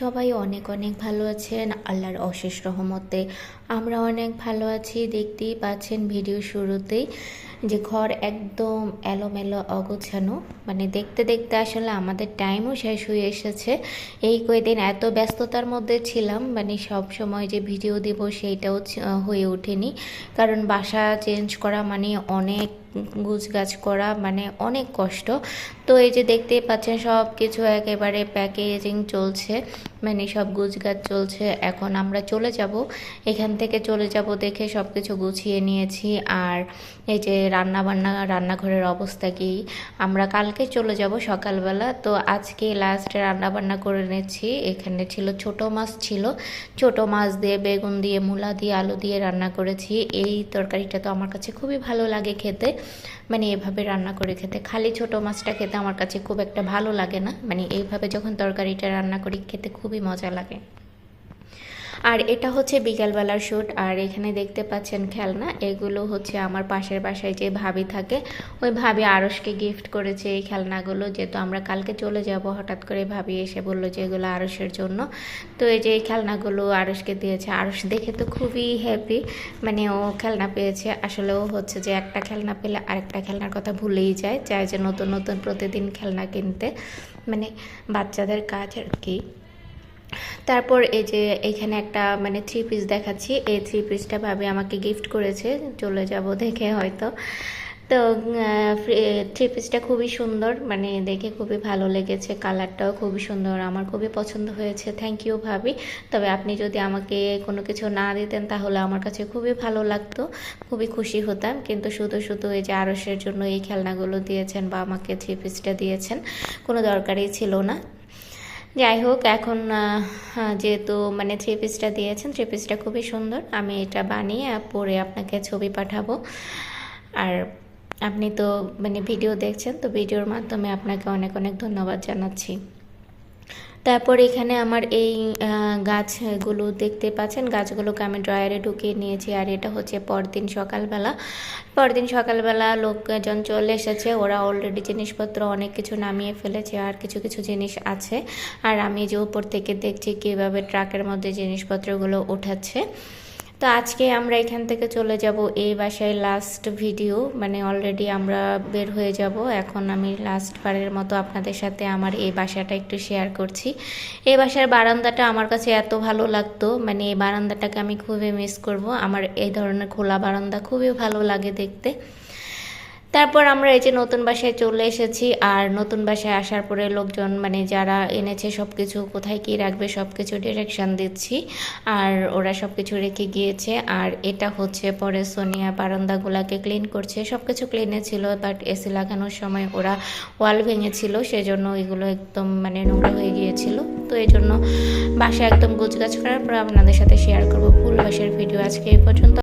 সবাই অনেক অনেক ভালো আছেন, আল্লাহর অশেষ রহমতে। আমরা অনেক ভালো আছি, দেখতেই পাচ্ছেন ভিডিও শুরুতেই। যে ঘর একদম এলোমেলো, অগোছানো। মানে দেখতে দেখতে আসলে আমাদের টাইমও শেষ হয়ে এসেছে। এই কয়েকদিন এত ব্যস্ততার মধ্যে ছিলাম মানে সব সময় যে ভিডিও দিব সেইটাও হয়ে ওঠেনি। কারণ বাসা চেঞ্জ করা মানে অনেক গুছগাছ করা মানে অনেক কষ্ট। তো এই যে দেখতেই পাচ্ছেন সব কিছু একেবারে প্যাকেজিং চলছে। মানে সব গুছগাছ চলছে, এখন আমরা চলে যাব। এখান থেকে চলে যাব দেখে সব কিছু গুছিয়ে নিয়েছি। আর এই যে রান্না বান্না রান্নাঘরের অবস্থা কি? আমরা কালকে চলে যাব সকালবেলা। তো আজকে লাস্টে রান্না বান্না করে নিচ্ছি। এখানে ছিল ছোট মাছ ছিল। ছোট মাছ দিয়ে বেগুন দিয়ে, মূলা দিয়ে, আলু দিয়ে রান্না করেছি। এই তরকারিটা তো আমার কাছে খুবই ভালো লাগে খেতে। মানে এভাবে রান্না করে খেতে। খালি ছোট মাছটা খেতে আমার কাছে খুব একটা ভালো লাগে না। মানে এইভাবে যখন তরকারিটা রান্না করি, খেতে খুবই মজা লাগে। আর এটা হচ্ছে বিকালবেলার শ্যুট আর এখানে দেখতে পাচ্ছেন খেলনা। এগুলো হচ্ছে আমার পাশের বাসায় যে ভাবি থাকে, ওই ভাবি আরসকে গিফট করেছে এই খেলনাগুলো, যেহেতু আমরা কালকে চলে যাব। হঠাৎ করে ভাবি এসে বলল যে এগুলো আরসের জন্য। তো এই যে এই খেলনাগুলো আরসকে দিয়েছে। আরস দেখে তো খুবই হ্যাপি মানে ও খেলনা পেয়েছে। আসলে ও হচ্ছে যে একটা খেলনা পেলে আরেকটা খেলনার কথা ভুলেই যায়, চায় যে নতুন নতুন প্রতিদিন খেলনা কিনতে। মানে বাচ্চাদের কাজ আর কি। তারপর এই যে এখানে একটা মানে থ্রি পিস দেখাচ্ছি। এই থ্রি পিসটা ভাবে আমাকে গিফট করেছে। চলে যাব দেখে হয়তো। তো থ্রি পিসটা খুবই সুন্দর। মানে দেখে খুবই ভালো লেগেছে। কালারটাও খুবই সুন্দর। আমার খুবই পছন্দ হয়েছে। থ্যাংক ইউ ভাবি। তবে আপনি যদি আমাকে কোনো কিছু না দিতেন, তাহলে আমার কাছে খুবই ভালো লাগতো। খুবই খুশি হতাম। কিন্তু শুধু শুধু এই যে আরসের জন্য এই খেলনাগুলো দিয়েছেন বা আমাকে থ্রি পিসটা দিয়েছেন, কোনো দরকারই ছিল না। যাই হোক এখন আহ, যেহেতু মানে থ্রি পিসটা দিয়েছেন থ্রি পিসটা খুবই সুন্দর। আমি এটা বানিয়ে পরে আপনাকে ছবি পাঠাবো। আর আপনি তো মানে ভিডিও দেখছেন তো ভিডিওর মাধ্যমে আপনাকে অনেক অনেক ধন্যবাদ জানাচ্ছি। তারপর এখানে আমার এই গাছগুলো দেখতে পাচ্ছেন। গাছগুলোকে আমি ড্রয়ারে ঢুকিয়ে নিয়েছি আর এটা হচ্ছে পরদিন সকালবেলা। পরদিন সকালবেলা লোকজন চলে এসেছে। ওরা অলরেডি জিনিসপত্র অনেক কিছু নামিয়ে ফেলেছে আর কিছু কিছু জিনিস আছে। আর আমি যে উপর থেকে দেখছি কীভাবে ট্রাকের মধ্যে জিনিসপত্রগুলো উঠাচ্ছে। তো আজকে আমরা এখান থেকে চলে যাব এই বাসায় লাস্ট ভিডিও মানে অলরেডি আমরা বের হয়ে যাব। এখন আমি লাস্ট বারের মতো আপনাদের সাথে আমার এই বাসাটা একটু শেয়ার করছি। এই বাসার বারান্দাটা আমার কাছে এত ভালো লাগতো মানে এই বারান্দাটাকে আমি খুবই মিস করব। আমার এই ধরনের খোলা বারান্দা খুবই ভালো লাগে দেখতে। তারপর আমরা এই যে নতুন বাসায় চলে এসেছি, আর নতুন বাসায় আসার পরে লোকজন মানে যারা এনেছে সব কিছু কোথায় কী রাখবে সব কিছু ডিরেকশান দিচ্ছি, আর ওরা সব কিছু রেখে গিয়েছে। আর এটা হচ্ছে পরে সোনিয়া বারান্দাগুলাকে ক্লিন করছে। সব কিছু ক্লিনে ছিল বাট এসি লাগানোর সময় ওরা ওয়াল ভেঙেছিল, সেজন্য এগুলো একদম মানে নোংরা হয়ে গিয়েছিল। তো এই জন্য বাসা একদম গুছগাছ করার পর আপনাদের সাথে শেয়ার করব। ফুল বাসার ভিডিও আজকে এই পর্যন্ত।